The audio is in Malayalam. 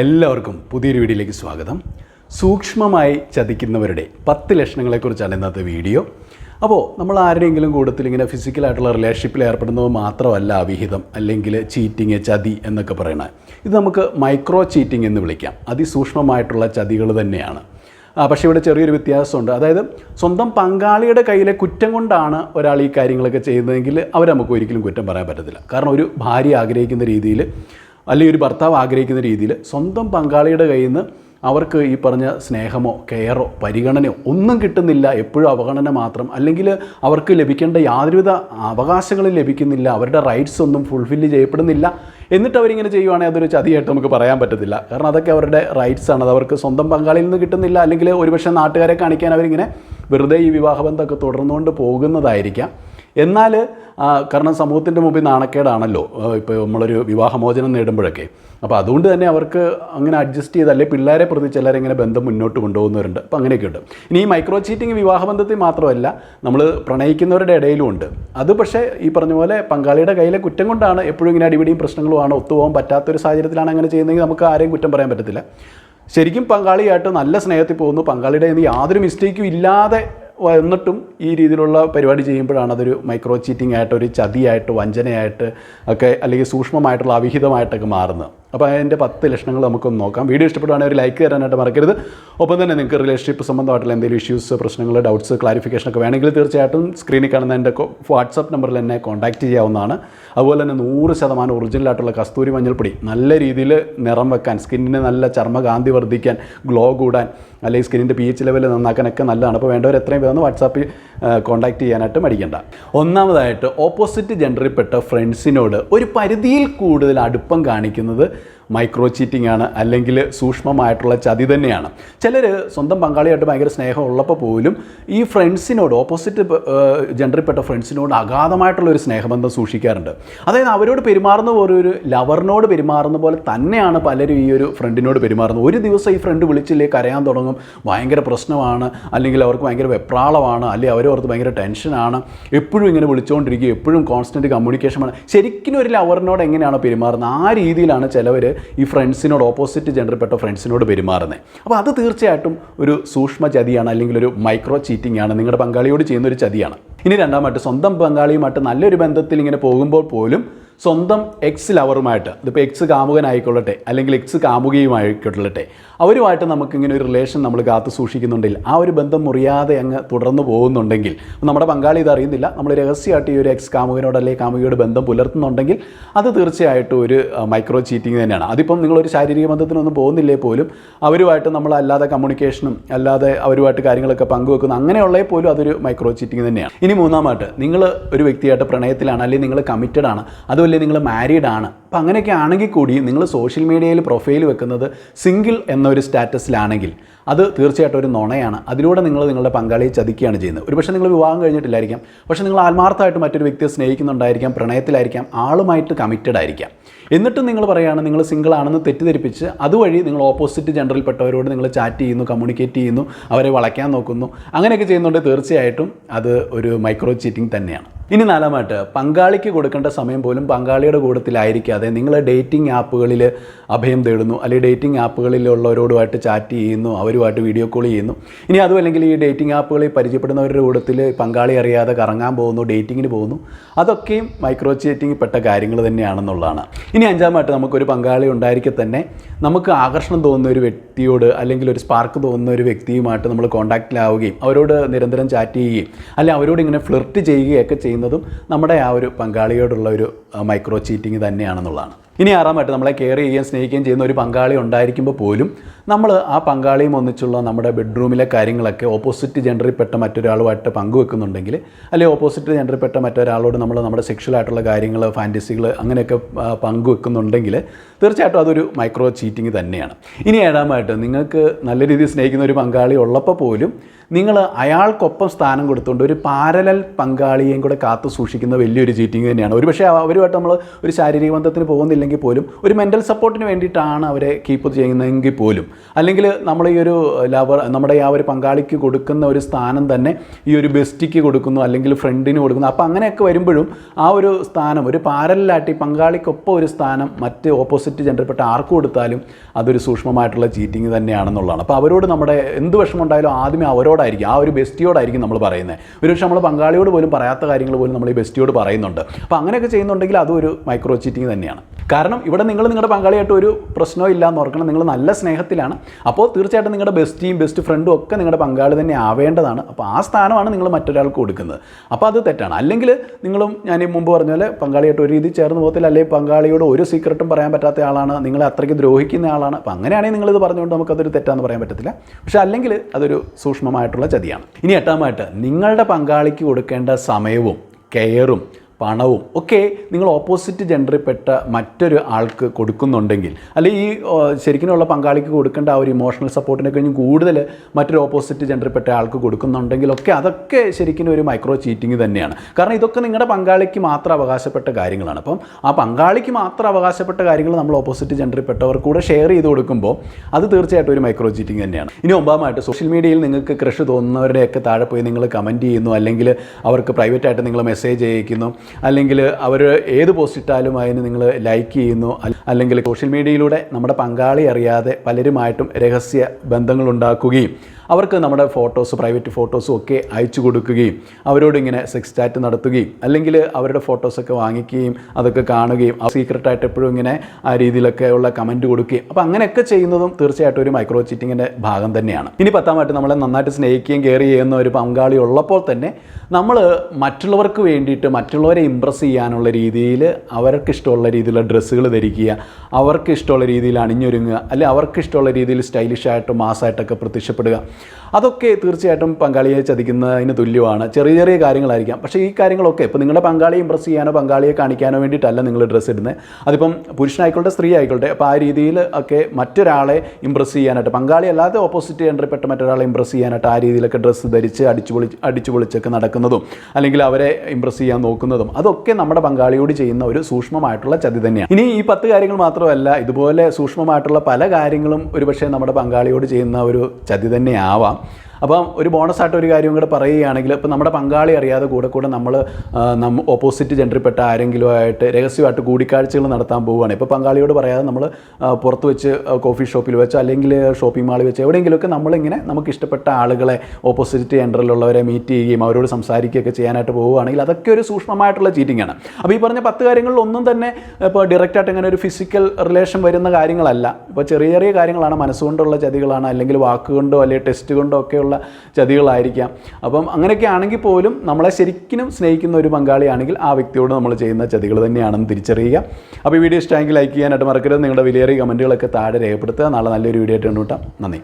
എല്ലാവർക്കും പുതിയൊരു വീഡിയോയിലേക്ക് സ്വാഗതം. സൂക്ഷ്മമായി ചതിക്കുന്നവരുടെ പത്ത് ലക്ഷണങ്ങളെക്കുറിച്ചാണ് ഇന്നത്തെ വീഡിയോ. അപ്പോൾ നമ്മൾ ആരുടെയെങ്കിലും കൂട്ടത്തിൽ ഇങ്ങനെ ഫിസിക്കലായിട്ടുള്ള റിലേഷൻഷിപ്പിൽ ഏർപ്പെടുന്നത് മാത്രമല്ല അവിഹിതം അല്ലെങ്കിൽ ചീറ്റിങ് ചതി എന്നൊക്കെ പറയുന്നത് ഇത് നമുക്ക് മൈക്രോ ചീറ്റിംഗ് എന്ന് വിളിക്കാം. അതിസൂക്ഷ്മമായിട്ടുള്ള ചതികൾ തന്നെയാണ്. പക്ഷേ ഇവിടെ ചെറിയൊരു വ്യത്യാസമുണ്ട്. അതായത് സ്വന്തം പങ്കാളിയുടെ കയ്യിലെ കുറ്റം കൊണ്ടാണ് ഒരാൾ ഈ കാര്യങ്ങളൊക്കെ ചെയ്യുന്നതെങ്കിൽ അവർ നമുക്ക് ഒരിക്കലും കുറ്റം പറയാൻ പറ്റത്തില്ല. കാരണം ഒരു ഭാര്യ ആഗ്രഹിക്കുന്ന രീതിയിൽ അല്ലെങ്കിൽ ഒരു ഭർത്താവ് ആഗ്രഹിക്കുന്ന രീതിയിൽ സ്വന്തം പങ്കാളിയുടെ കയ്യിൽ നിന്ന് അവർക്ക് ഈ പറഞ്ഞ സ്നേഹമോ കെയറോ പരിഗണനയോ ഒന്നും കിട്ടുന്നില്ല. എപ്പോഴും അവഗണന മാത്രം. അല്ലെങ്കിൽ അവർക്ക് ലഭിക്കേണ്ട യാതൊരുവിധ അവകാശങ്ങളും ലഭിക്കുന്നില്ല. അവരുടെ റൈറ്റ്സ് ഒന്നും ഫുൾഫില്ല് ചെയ്യപ്പെടുന്നില്ല. എന്നിട്ട് അവരിങ്ങനെ ചെയ്യുവാണെങ്കിൽ അതൊരു ചതിയായിട്ട് നമുക്ക് പറയാൻ പറ്റത്തില്ല. കാരണം അതൊക്കെ അവരുടെ റൈറ്റ്സ് ആണ്. അത് അവർക്ക് സ്വന്തം പങ്കാളിയിൽ നിന്ന് കിട്ടുന്നില്ല. അല്ലെങ്കിൽ ഒരുപക്ഷെ നാട്ടുകാരെ കാണിക്കാൻ അവരിങ്ങനെ വെറുതെ ഈ വിവാഹബന്ധമൊക്കെ തുടർന്നുകൊണ്ട് പോകുന്നതായിരിക്കാം. എന്നാൽ കാരണം സമൂഹത്തിന്റെ മുമ്പിൽ നാണക്കേടാണല്ലോ. ഇപ്പോൾ നമ്മളൊരു വിവാഹമോചനം നേടുമ്പോഴൊക്കെ. അപ്പോൾ അതുകൊണ്ട് തന്നെ അവർക്ക് അങ്ങനെ അഡ്ജസ്റ്റ് ചെയ്ത് അല്ലെങ്കിൽ പിള്ളേരെ പ്രതി ചിലരെ ഇങ്ങനെ ബന്ധം മുന്നോട്ട് കൊണ്ടുപോകുന്നവരുണ്ട്. അപ്പോൾ അങ്ങനെയൊക്കെ ഉണ്ട് ഇനി ഈ മൈക്രോ ചീറ്റിംഗ് വിവാഹബന്ധത്തിൽ മാത്രമല്ല നമ്മൾ പ്രണയിക്കുന്നവരുടെ ഇടയിലും ഉണ്ട്. അത് പക്ഷേ ഈ പറഞ്ഞ പോലെ പങ്കാളിയുടെ കയ്യിലെ കുറ്റം കൊണ്ടാണ് എപ്പോഴും ഇങ്ങനെ അടിപിടിയും പ്രശ്നങ്ങളുമാണ് ഒത്തുപോകാൻ പറ്റാത്തൊരു സാഹചര്യത്തിലാണ് അങ്ങനെ ചെയ്യുന്നതെങ്കിൽ നമുക്ക് ആരെയും കുറ്റം പറയാൻ പറ്റത്തില്ല. ശരിക്കും പങ്കാളിയായിട്ട് നല്ല സ്നേഹത്തിൽ പോകുന്നു. പങ്കാളിയുടെ യാതൊരു മിസ്റ്റേക്കും ഇല്ലാതെ എന്നിട്ടും ഈ രീതിയിലുള്ള പരിപാടി ചെയ്യുമ്പോഴാണ് അതൊരു മൈക്രോ ചീറ്റിംഗ് ആയിട്ട് ഒരു ചതിയായിട്ട് വഞ്ചനയായിട്ട് ഒക്കെ അല്ലെങ്കിൽ സൂക്ഷ്മമായിട്ടുള്ള അവിഹിതമായിട്ടൊക്കെ മാറുന്നത്. അപ്പോൾ അതിന്റെ പത്ത് ലക്ഷണങ്ങൾ നമുക്കൊന്ന് നോക്കാം. വീഡിയോ ഇഷ്ടപ്പെടുകയാണെങ്കിൽ ഒരു ലൈക്ക് തരാനായിട്ട് മറക്കരുത്. ഒപ്പം തന്നെ നിങ്ങൾക്ക് റിലേഷൻഷിപ്പ് സംബന്ധമായിട്ടുള്ള എന്തെങ്കിലും ഇഷ്യൂസ് പ്രശ്നങ്ങൾ ഡൗട്ട്സ് ക്ലാരിഫിക്കേഷൻ ഒക്കെ വേണമെങ്കിൽ തീർച്ചയായിട്ടും സ്ക്രീനിൽ കാണുന്ന എന്റെ വാട്സപ്പ് നമ്പറിൽ എന്നെ കോൺടാക്റ്റ് ചെയ്യാവുന്നതാണ്. അതുപോലെ തന്നെ നൂറ് ശതമാനം ഒറിജിനലായിട്ടുള്ള കസ്തൂരി മഞ്ഞൾപ്പൊടി നല്ല രീതിയിൽ നിറം വെക്കാൻ സ്കിന്നിന് നല്ല ചർമ്മകാന്തി വർദ്ധിക്കാൻ ഗ്ലോ കൂടാൻ അല്ലെങ്കിൽ സ്കിന്നിന്റെ പി എച്ച് ലെവൽ നന്നാക്കാനൊക്കെ നല്ലതാണ്. അപ്പോൾ വേണ്ടവർ എത്രയും വേഗം വാട്സാപ്പിൽ കോൺടാക്ട് ചെയ്യാനായിട്ട് മടിക്കണ്ട. ഒന്നാമതായിട്ട് ഓപ്പോസിറ്റ് ജെൻഡറിൽപ്പെട്ട ഫ്രണ്ട്സിനോട് ഒരു പരിധിയിൽ കൂടുതൽ അടുപ്പം കാണിക്കുന്നത് മൈക്രോ ചീറ്റിംഗ് ആണ് അല്ലെങ്കിൽ സൂക്ഷ്മമായിട്ടുള്ള ചതി തന്നെയാണ്. ചിലർ സ്വന്തം പങ്കാളിയായിട്ട് ഭയങ്കര സ്നേഹം ഉള്ളപ്പോൾ പോലും ഈ ഫ്രണ്ട്സിനോട് ഓപ്പോസിറ്റ് ജെൻഡറിൽപ്പെട്ട ഫ്രണ്ട്സിനോട് അഗാധമായിട്ടുള്ള ഒരു സ്നേഹബന്ധം സൂക്ഷിക്കാറുണ്ട്. അതായത് അവരോട് പെരുമാറുന്ന പോലെ ഒരു ലവറിനോട് പെരുമാറുന്ന പോലെ തന്നെയാണ് പലരും ഈ ഒരു ഫ്രണ്ടിനോട് പെരുമാറുന്നത്. ഒരു ദിവസം ഈ ഫ്രണ്ട് വിളിച്ചില്ലേ കരയാൻ തുടങ്ങും ഭയങ്കര പ്രശ്നമാണ് അല്ലെങ്കിൽ അവർക്ക് ഭയങ്കര വെപ്രാളമാണ് അല്ലെങ്കിൽ അവരോർത്ത് ഭയങ്കര ടെൻഷനാണ് എപ്പോഴും ഇങ്ങനെ വിളിച്ചുകൊണ്ടിരിക്കുക എപ്പോഴും കോൺസ്റ്റന്റ് കമ്മ്യൂണിക്കേഷനാണ് ശരിക്കും ഒരു ലവറിനോട് എങ്ങനെയാണ് പെരുമാറുന്നത്? ആ രീതിയിലാണ് ചിലവർ ഈ ഫ്രണ്ട്സിനോട് ഓപ്പോസിറ്റ് ജെൻഡറിൽപ്പെട്ട ഫ്രണ്ട്സിനോട് പെരുമാറുന്നത് അപ്പോൾ അത് തീർച്ചയായിട്ടും ഒരു സൂക്ഷ്മ ചതിയാണ് അല്ലെങ്കിൽ ഒരു മൈക്രോ ചീറ്റിംഗ് ആണ് നിങ്ങളുടെ പങ്കാളിയോട് ചെയ്യുന്ന ഒരു ചതിയാണ്. ഇനി രണ്ടാമത്തെ സ്വന്തം പങ്കാളിയുമായിട്ട് നല്ലൊരു ബന്ധത്തിൽ ഇങ്ങനെ പോകുമ്പോൾ പോലും സ്വന്തം എക്സ് ലവറുമായിട്ട് ഇതിപ്പോൾ എക്സ് കാമുകനായിക്കൊള്ളട്ടെ അല്ലെങ്കിൽ എക്സ് കാമുകയുമായിക്കൊള്ളട്ടെ അവരുമായിട്ട് നമുക്കിങ്ങനെ ഒരു റിലേഷൻ നമ്മൾ കാത്തു സൂക്ഷിക്കുന്നുണ്ടെങ്കിൽ ആ ഒരു ബന്ധം മുറിയാതെ അങ്ങ് തുടർന്നു പോകുന്നുണ്ടെങ്കിൽ നമ്മുടെ പങ്കാളി ഇത് അറിയുന്നില്ല നമ്മൾ രഹസ്യമായിട്ട് ഈ ഒരു എക്സ് കാമുകനോട് അല്ലെങ്കിൽ കാമുകിയോട് ബന്ധം പുലർത്തുന്നുണ്ടെങ്കിൽ അത് തീർച്ചയായിട്ടും ഒരു മൈക്രോ ചീറ്റിംഗ് തന്നെയാണ്. അതിപ്പം നിങ്ങളൊരു ശാരീരിക ബന്ധത്തിനൊന്നും പോകുന്നില്ലേ പോലും അവരുമായിട്ട് നമ്മൾ അല്ലാതെ കമ്മ്യൂണിക്കേഷനും അല്ലാതെ അവരുമായിട്ട് കാര്യങ്ങളൊക്കെ പങ്കുവെക്കുന്നു അങ്ങനെയുള്ളേ പോലും അതൊരു മൈക്രോ ചീറ്റിംഗ് തന്നെയാണ്. ഇനി മൂന്നാമായിട്ട് നിങ്ങൾ ഒരു വ്യക്തിയായിട്ട് പ്രണയത്തിലാണ് അല്ലെങ്കിൽ നിങ്ങൾ കമ്മിറ്റഡ് ആണ് അതുമല്ലേ നിങ്ങൾ മാരീഡ് ആണ്. അപ്പം അങ്ങനെയൊക്കെ ആണെങ്കിൽ കൂടി നിങ്ങൾ സോഷ്യൽ മീഡിയയിൽ പ്രൊഫൈൽ വെക്കുന്നത് സിംഗിൾ എന്നൊരു സ്റ്റാറ്റസിലാണെങ്കിൽ അത് തീർച്ചയായിട്ടും ഒരു നുണയാണ്. അതിലൂടെ നിങ്ങൾ നിങ്ങളുടെ പങ്കാളിയെ ചതിക്കുകയാണ് ചെയ്യുന്നത്. ഒരുപക്ഷെ നിങ്ങൾ വിവാഹം കഴിഞ്ഞിട്ടില്ലായിരിക്കാം. പക്ഷേ നിങ്ങൾ ആത്മാർത്ഥമായിട്ട് മറ്റൊരു വ്യക്തിയെ സ്നേഹിക്കുന്നുണ്ടായിരിക്കാം പ്രണയത്തിലായിരിക്കാം ആളുമായിട്ട് കമ്മിറ്റഡ് ആയിരിക്കാം. എന്നിട്ടും നിങ്ങൾ പറയുകയാണ് നിങ്ങൾ സിംഗിൾ ആണെന്ന് തെറ്റിദ്ധരിപ്പിച്ച് അതുവഴി നിങ്ങൾ ഓപ്പോസിറ്റ് ജെൻഡറിൽപ്പെട്ടവരോട് നിങ്ങൾ ചാറ്റ് ചെയ്യുന്നു കമ്മ്യൂണിക്കേറ്റ് ചെയ്യുന്നു അവരെ വളയ്ക്കാൻ നോക്കുന്നു. അങ്ങനെയൊക്കെ ചെയ്യുന്നുണ്ട്. തീർച്ചയായിട്ടും അത് ഒരു മൈക്രോ ചീറ്റിംഗ് തന്നെയാണ്. ഇനി നാലാമായിട്ട് പങ്കാളിക്ക് കൊടുക്കേണ്ട സമയം പോലും പങ്കാളിയുടെ കൂട്ടത്തിലായിരിക്കാതെ നിങ്ങൾ ഡേറ്റിംഗ് ആപ്പുകളിൽ അഭയം തേടുന്നു അല്ലെങ്കിൽ ഡേറ്റിംഗ് ആപ്പുകളിലുള്ളവരോടുമായിട്ട് ചാറ്റ് ചെയ്യുന്നു അവരുമായിട്ട് വീഡിയോ കോൾ ചെയ്യുന്നു. ഇനി അതും അല്ലെങ്കിൽ ഈ ഡേറ്റിംഗ് ആപ്പുകളിൽ പരിചയപ്പെടുന്നവരുടെ കൂട്ടത്തിൽ പങ്കാളി അറിയാതെ കറങ്ങാൻ പോകുന്നു ഡേറ്റിങ്ങിന് പോകുന്നു. അതൊക്കെയും മൈക്രോ ചീറ്റിംഗ് പെട്ട കാര്യങ്ങൾ തന്നെയാണെന്നുള്ളതാണ്. ഇനി അഞ്ചാമായിട്ട് നമുക്കൊരു പങ്കാളി ഉണ്ടായിരിക്കെ തന്നെ നമുക്ക് ആകർഷണം തോന്നുന്ന ഒരു വ്യക്തിയോട് അല്ലെങ്കിൽ ഒരു സ്പാർക്ക് തോന്നുന്ന ഒരു വ്യക്തിയുമായിട്ട് നമ്മൾ കോൺടാക്റ്റിലാവുകയും അവരോട് നിരന്തരം ചാറ്റ് ചെയ്യുകയും അല്ലെങ്കിൽ അവരോട് ഇങ്ങനെ ഫ്ലിർട്ട് ചെയ്യുകയൊക്കെ ചെയ്യുന്നതും നമ്മുടെ ആ ഒരു പങ്കാളിയോടുള്ള ഒരു മൈക്രോ ചീറ്റിംഗ് തന്നെയാണെന്നുള്ളതാണ്. ഇനി ആറാമായിട്ട് നമ്മളെ കെയർ ചെയ്യുകയും സ്നേഹിക്കുകയും ചെയ്യുന്ന ഒരു പങ്കാളി ഉണ്ടായിരിക്കുമ്പോൾ പോലും നമ്മൾ ആ പങ്കാളിയും ഒന്നിച്ചുള്ള നമ്മുടെ ബെഡ്റൂമിലെ കാര്യങ്ങളൊക്കെ ഓപ്പോസിറ്റ് ജെൻഡറിൽപ്പെട്ട മറ്റൊരാളുമായിട്ട് പങ്കുവെക്കുന്നുണ്ടെങ്കിൽ അല്ലെങ്കിൽ ഓപ്പോസിറ്റ് ജെൻഡറിൽപ്പെട്ട മറ്റൊരാളോട് നമ്മൾ നമ്മുടെ സെക്ഷൽ ആയിട്ടുള്ള കാര്യങ്ങൾ ഫാന്റസികൾ അങ്ങനെയൊക്കെ പങ്കുവെക്കുന്നുണ്ടെങ്കിൽ തീർച്ചയായിട്ടും അതൊരു മൈക്രോ ചീറ്റിംഗ് തന്നെയാണ്. ഇനി ഏഴാമായിട്ട് നിങ്ങൾക്ക് നല്ല രീതിയിൽ സ്നേഹിക്കുന്ന ഒരു പങ്കാളി ഉള്ളപ്പോൾ പോലും നിങ്ങൾ അയാൾക്കൊപ്പം സ്ഥാനം കൊടുത്തുകൊണ്ട് ഒരു പാരലൽ പങ്കാളിയെയും കൂടെ കാത്തു സൂക്ഷിക്കുന്ന വലിയൊരു ചീറ്റിംഗ് തന്നെയാണ്. ഒരുപക്ഷെ അവരുമായിട്ട് നമ്മൾ ഒരു ശാരീരിക ബന്ധത്തിന് പോകുന്നില്ലെങ്കിൽ പോലും ഒരു മെന്റൽ സപ്പോർട്ടിന് വേണ്ടിയിട്ടാണ് അവരെ കീപ്പ് ചെയ്യുന്നതെങ്കിൽ പോലും അല്ലെങ്കിൽ നമ്മൾ ഈ ഒരു ലവർ നമ്മുടെ ആ ഒരു പങ്കാളിക്ക് കൊടുക്കുന്ന ഒരു സ്ഥാനം തന്നെ ഈ ഒരു ബെസ്റ്റിക്ക് കൊടുക്കുന്നു അല്ലെങ്കിൽ ഫ്രണ്ടിന് കൊടുക്കുന്നു. അപ്പോൾ അങ്ങനെയൊക്കെ വരുമ്പോഴും ആ ഒരു സ്ഥാനം ഒരു പാരലായിട്ട് പങ്കാളിക്കൊപ്പം ഒരു സ്ഥാനം മറ്റ് ഓപ്പോസിറ്റ് ജെൻഡർപ്പെട്ട ആർക്ക് കൊടുത്താലും അതൊരു സൂക്ഷ്മമായിട്ടുള്ള ചീറ്റിംഗ് തന്നെയാണെന്നുള്ളതാണ്. അപ്പോൾ അവരോട് നമ്മുടെ എന്ത് വിഷമമുണ്ടായാലും ആദ്യമേ അവരോടായിരിക്കും ആ ഒരു ബെസ്റ്റിയോടായിരിക്കും നമ്മൾ പറയുന്നത്. ഒരു പക്ഷേ നമ്മൾ പങ്കാളിയോട് പോലും പറയാത്ത കാര്യങ്ങൾ പോലും നമ്മൾ ഈ ബെസ്റ്റിയോട് പറയുന്നുണ്ട്. അപ്പോൾ അങ്ങനെയൊക്കെ ചെയ്യുന്നുണ്ടെങ്കിൽ അതും ഒരു മൈക്രോ ചീറ്റിംഗ് തന്നെയാണ്. കാരണം ഇവിടെ നിങ്ങൾ നിങ്ങളുടെ പങ്കാളിയായിട്ട് ഒരു പ്രശ്നവും ഇല്ല എന്ന് ഓർക്കണം. നിങ്ങൾ നല്ല സ്നേഹത്തിലാണ്. അപ്പോൾ തീർച്ചയായിട്ടും നിങ്ങളുടെ ബെസ്റ്റിയും ബെസ്റ്റ് ഫ്രണ്ടും ഒക്കെ നിങ്ങളുടെ പങ്കാളി തന്നെ ആവേണ്ടതാണ്. അപ്പോൾ ആ സ്ഥാനമാണ് നിങ്ങൾ മറ്റൊരാൾക്ക് കൊടുക്കുന്നത്. അപ്പോൾ അത് തെറ്റാണ്. അല്ലെങ്കിൽ നിങ്ങളും ഞാൻ മുമ്പ് പറഞ്ഞ പോലെ പങ്കാളിയായിട്ട് ഒരു രീതി ചേർന്ന് പോകത്തില്ല. അല്ലെങ്കിൽ പങ്കാളിയോട് ഒരു സീക്രട്ടും പറയാൻ പറ്റാത്ത ആളാണ്. നിങ്ങളെ അത്രയ്ക്ക് ദ്രോഹിക്കുന്ന ആളാണ്. അപ്പോൾ അങ്ങനെയാണെങ്കിൽ നിങ്ങളിത് പറഞ്ഞുകൊണ്ട് നമുക്കതൊരു തെറ്റാന്ന് പറയാൻ പറ്റത്തില്ല. പക്ഷേ അല്ലെങ്കിൽ അതൊരു സൂക്ഷ്മമായിട്ടുള്ള ചതിയാണ്. ഇനി എട്ടാമായിട്ട് നിങ്ങളുടെ പങ്കാളിക്ക് കൊടുക്കേണ്ട സമയവും കെയറും പണവും ഒക്കെ നിങ്ങൾ ഓപ്പോസിറ്റ് ജെൻഡറിൽപ്പെട്ട മറ്റൊരു ആൾക്ക് കൊടുക്കുന്നുണ്ടെങ്കിൽ അല്ലെങ്കിൽ ഈ ശരിക്കുമുള്ള പങ്കാളിക്ക് കൊടുക്കേണ്ട ആ ഒരു ഇമോഷണൽ സപ്പോർട്ടിനെ കഴിഞ്ഞും കൂടുതൽ മറ്റൊരു ഓപ്പോസിറ്റ് ജെൻഡറിൽപ്പെട്ട ആൾക്ക് കൊടുക്കുന്നുണ്ടെങ്കിലൊക്കെ അതൊക്കെ ശരിക്കും ഒരു മൈക്രോ ചീറ്റിംഗ് തന്നെയാണ്. കാരണം ഇതൊക്കെ നിങ്ങളുടെ പങ്കാളിക്ക് മാത്രം അവകാശപ്പെട്ട കാര്യങ്ങളാണ്. അപ്പം ആ പങ്കാളിക്ക് മാത്രം അവകാശപ്പെട്ട കാര്യങ്ങൾ നമ്മൾ ഓപ്പോസിറ്റ് ജെൻഡറിൽപ്പെട്ടവർ കൂടെ ഷെയർ ചെയ്ത് കൊടുക്കുമ്പോൾ അത് തീർച്ചയായിട്ടും ഒരു മൈക്രോ ചീറ്റിംഗ് തന്നെയാണ്. ഇനി ഒമ്പതാമായിട്ട് സോഷ്യൽ മീഡിയയിൽ നിങ്ങൾക്ക് ക്രഷ് തോന്നുന്നവരുടെയൊക്കെ താഴെ പോയി നിങ്ങൾ കമന്റ് ചെയ്യുന്നു. അല്ലെങ്കിൽ അവർക്ക് പ്രൈവറ്റായിട്ട് നിങ്ങൾ മെസ്സേജ് അയക്കുന്നു. അല്ലെങ്കിൽ അവർ ഏത് പോസ്റ്റ് ഇട്ടാലും അതിന് നിങ്ങൾ ലൈക്ക് ചെയ്യുന്നു. അല്ലെങ്കിൽ സോഷ്യൽ മീഡിയയിലൂടെ നമ്മുടെ പങ്കാളി അറിയാതെ പലരുമായിട്ടും രഹസ്യ ബന്ധങ്ങൾ ഉണ്ടാക്കുകയും അവർക്ക് നമ്മുടെ ഫോട്ടോസ് പ്രൈവറ്റ് ഫോട്ടോസും ഒക്കെ അയച്ചു കൊടുക്കുകയും അവരോട് ഇങ്ങനെ സെക്സ് ചാറ്റ് നടത്തുകയും അല്ലെങ്കിൽ അവരുടെ ഫോട്ടോസൊക്കെ വാങ്ങിക്കുകയും അതൊക്കെ കാണുകയും സീക്രട്ടായിട്ട് എപ്പോഴും ഇങ്ങനെ ആ രീതിയിലൊക്കെ ഉള്ള കമന്റ് കൊടുക്കുകയും. അപ്പോൾ അങ്ങനെയൊക്കെ ചെയ്യുന്നതും തീർച്ചയായിട്ടും ഒരു മൈക്രോ ചീറ്റിങ്ങിന്റെ ഭാഗം തന്നെയാണ്. ഇനി പത്താമായിട്ട് നമ്മളെ നന്നായിട്ട് സ്നേഹിക്കുകയും കെയർ ചെയ്യുന്ന ഒരു പങ്കാളി ഉള്ളപ്പോൾ തന്നെ നമ്മൾ മറ്റുള്ളവർക്ക് വേണ്ടിയിട്ട് മറ്റുള്ളവരെ ഇമ്പ്രസ് ചെയ്യാനുള്ള രീതിയിൽ അവർക്ക് ഇഷ്ടമുള്ള രീതിയിലുള്ള ഡ്രസ്സുകൾ ധരിക്കുക അവർക്ക് ഇഷ്ടമുള്ള രീതിയിൽ അണിഞ്ഞൊരുങ്ങുക അല്ലെങ്കിൽ അവർക്ക് ഇഷ്ടമുള്ള രീതിയിൽ സ്റ്റൈലിഷ് മാസ്സായിട്ടൊക്കെ പ്രത്യക്ഷപ്പെടുക. അതൊക്കെ തീർച്ചയായിട്ടും പങ്കാളിയെ ചതിക്കുന്നതിന് തുല്യമാണ്. ചെറിയ ചെറിയ കാര്യങ്ങളായിരിക്കാം. പക്ഷേ ഈ കാര്യങ്ങളൊക്കെ ഇപ്പോൾ നിങ്ങളുടെ പങ്കാളിയെ ഇമ്പ്രസ് ചെയ്യാനോ പങ്കാളിയെ കാണിക്കാനോ വേണ്ടിയിട്ടല്ല നിങ്ങൾ ഡ്രസ്സ് ഇടുന്നത്. അതിപ്പം പുരുഷനായിക്കോട്ടെ സ്ത്രീ ആയിക്കോട്ടെ അപ്പോൾ ആ രീതിയിൽ ഒക്കെ മറ്റൊരാളെ ഇമ്പ്രസ് ചെയ്യാനായിട്ട് പങ്കാളി അല്ലാതെ ഓപ്പോസിറ്റ് ജെൻഡറിൽപ്പെട്ട മറ്റൊരാളെ ഇമ്പ്രസ് ചെയ്യാനായിട്ട് ആ രീതിയിലൊക്കെ ഡ്രസ്സ് ധരിച്ച് അടിച്ചു പൊളി അടിച്ചു പൊളിച്ചൊക്കെ നടക്കുന്നതും അല്ലെങ്കിൽ അവരെ ഇമ്പ്രസ് ചെയ്യാൻ നോക്കുന്നതും അതൊക്കെ നമ്മുടെ പങ്കാളിയോട് ചെയ്യുന്ന ഒരു സൂക്ഷ്മമായിട്ടുള്ള ചതി തന്നെയാണ്. ഇനി ഈ പത്ത് കാര്യങ്ങൾ മാത്രമല്ല ഇതുപോലെ സൂക്ഷ്മമായിട്ടുള്ള പല കാര്യങ്ങളും ഒരുപക്ഷെ നമ്മുടെ പങ്കാളിയോട് ചെയ്യുന്ന ഒരു ചതി തന്നെയാവാം അപ്പം ഒരു ബോണസായിട്ട് ഒരു കാര്യം കൂടെ പറയുകയാണെങ്കിൽ ഇപ്പം നമ്മുടെ പങ്കാളി അറിയാതെ കൂടെ കൂടെ നമ്മൾ ഓപ്പോസിറ്റ് ജെൻഡറിൽപ്പെട്ട ആരെങ്കിലും ആയിട്ട് രഹസ്യമായിട്ട് കൂടിക്കാഴ്ചകൾ നടത്താൻ പോവുകയാണ്. ഇപ്പോൾ പങ്കാളിയോട് പറയാതെ നമ്മൾ പുറത്ത് വെച്ച് കോഫി ഷോപ്പിൽ വെച്ചോ അല്ലെങ്കിൽ ഷോപ്പിംഗ് മാളിൽ വെച്ച് എവിടെയെങ്കിലുമൊക്കെ നമ്മളിങ്ങനെ നമുക്ക് ഇഷ്ടപ്പെട്ട ആളുകളെ ഓപ്പോസിറ്റ് ജെൻഡറിലുള്ളവരെ മീറ്റ് ചെയ്യുകയും അവരോട് സംസാരിക്കുകയൊക്കെ ചെയ്യാനായിട്ട് പോവുകയാണെങ്കിൽ അതൊക്കെ ഒരു സൂക്ഷ്മമായിട്ടുള്ള ചീറ്റിംഗ് ആണ്. അപ്പോൾ ഈ പറഞ്ഞ പത്ത് കാര്യങ്ങളിൽ ഒന്നും തന്നെ ഇപ്പോൾ ഡയറക്റ്റായിട്ട് ഇങ്ങനെ ഒരു ഫിസിക്കൽ റിലേഷൻ വരുന്ന കാര്യങ്ങളല്ല. ഇപ്പോൾ ചെറിയ ചെറിയ കാര്യങ്ങളാണ് മനസ്സുകൊണ്ടുള്ള ചതികളാണ് അല്ലെങ്കിൽ വാക്കുകൊണ്ടോ അല്ലെങ്കിൽ ടെസ്റ്റ് കൊണ്ടോ ഒക്കെയുള്ള ചതികളായിരിക്കാം. അപ്പം അങ്ങനെയൊക്കെ ആണെങ്കിൽ പോലും നമ്മളെ ശരിക്കും സ്നേഹിക്കുന്ന ഒരു പങ്കാളിയാണെങ്കിൽ ആ വ്യക്തിയോട് നമ്മൾ ചെയ്യുന്ന ചതികൾ തന്നെയാണെന്ന് തിരിച്ചറിയുക. അപ്പോൾ ഈ വീഡിയോ ഇഷ്ടമെങ്കിൽ ലൈക്ക് ചെയ്യാനായിട്ട് മറക്കരുത്. നിങ്ങളുടെ വിലയേറിയ കമന്റുകളൊക്കെ താഴെ രേഖപ്പെടുത്തുക. നാളെ നല്ലൊരു വീഡിയോ ആയിട്ട് കണ്ടുകൂട്ടാം നന്ദി.